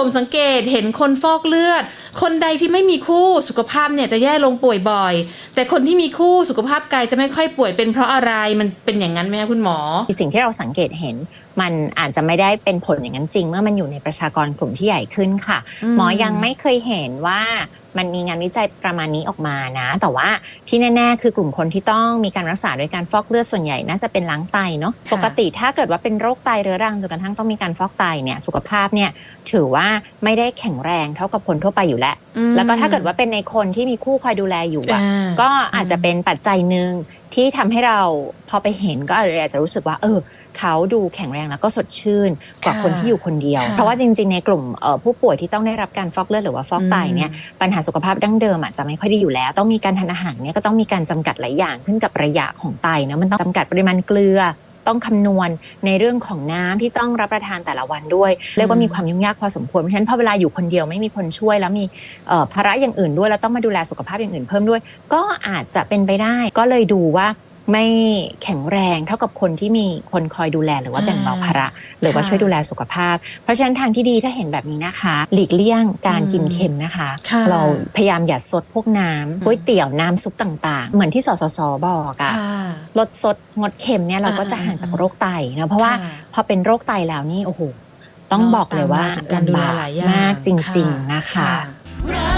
ผมสังเกตเห็นคนฟอกเลือด คนใดที่ไม่มีคู่สุขภาพเนี่ยจะแย่ลงป่วยบ่อย แต่คนที่มีคู่สุขภาพกายจะไม่ค่อยป่วยเป็นเพราะอะไรมันเป็นอย่างนั้นไหมคะคุณหมอ สิ่งที่เราสังเกตเห็น มันอาจจะไม่ได้เป็นผลอย่างนั้นจริง เมื่อมันอยู่ในประชากรกลุ่มที่ใหญ่ขึ้นค่ะอืมหมอยังไม่เคยเห็นว่ามันมีงานวิจัยประมาณนี้ออกมานะ แต่ว่าที่แน่ ๆ คือกลุ่มคนที่ต้องมีการรักษาโดยการฟอกเลือดส่วนใหญ่น่าจะเป็นล้างไตเนาะค่ะปกติถ้าเกิดว่าเป็นโรคไตเรื้อรังจนกระทั่งต้องมีการฟอกไตเนี่ยสุขภาพเนี่ยถือว่าไม่ได้แข็งแรงเท่ากับคนทั่วไปอยู่แล้วอืมแล้วก็ถ้าเกิดว่าเป็นในคนที่มีคู่คอยดูแลอยู่อะอ่าก็อาจจะเป็นปัจจัยหนึ่ง ที่ทำให้เราพอไปเห็นก็อาจจะรู้สึกว่า เออ เขาดูแข็งแรงแล้วก็สดชื่นกว่าค่ะคนที่อยู่คนเดียวค่ะเพราะว่าจริง ๆ ในกลุ่มเอ่อผู้ป่วยที่ต้องได้รับการฟอกเลือดหรือว่าฟอกไตเนี่ยปัญหาสุขภาพดั้งเดิมอาจจะไม่ค่อยดีอยู่แล้ว ต้องมีการทานอาหารเนี่ยก็ต้องมีการจำกัดหลายอย่างขึ้นกับระยะของไตนะมันต้องจำกัดปริมาณเกลือ ต้องคำนวณในเรื่องของน้ำที่ต้องรับประทานแต่ละวันด้วยเรียกว่ามีความยุ่งยากพอสมควรเพราะฉะนั้นพอเวลาอยู่คนเดียวไม่มีคนช่วย แล้วมีเอ่อภาระอย่างอื่นด้วยแล้วต้องมาดูแลสุขภาพอย่างอื่นเพิ่มด้วย ก็อาจจะเป็นไปได้ก็เลยดูว่า ไม่แข็งแรงเท่ากับคนที่มีคนคอยดูแลหรือว่าอ่าแบ่งเบาภาระ หรือว่าค่ะช่วยดูแลสุขภาพ เพราะฉะนั้นทางที่ดีถ้าเห็นแบบนี้นะคะ หลีกเลี่ยงการกินอืมเค็มนะคะค่ะเราพยายามอย่าสดพวกน้อืมำก๋วยเตี๋ยวน้ำซุปต่าง ๆ เหมือนที่สสสบอกอะค่ะลดสดงดเค็มเนี่ยเราก็จะอ่าห่างจากโรคไตนะเพราะว่าค่ะพอเป็นโรคไตแล้วนี่โอ้โหต้องบอกเลยว่าเนอะตามมาจากการดูแลหลายอย่างมากจริงค่ะๆนะคะค่ะ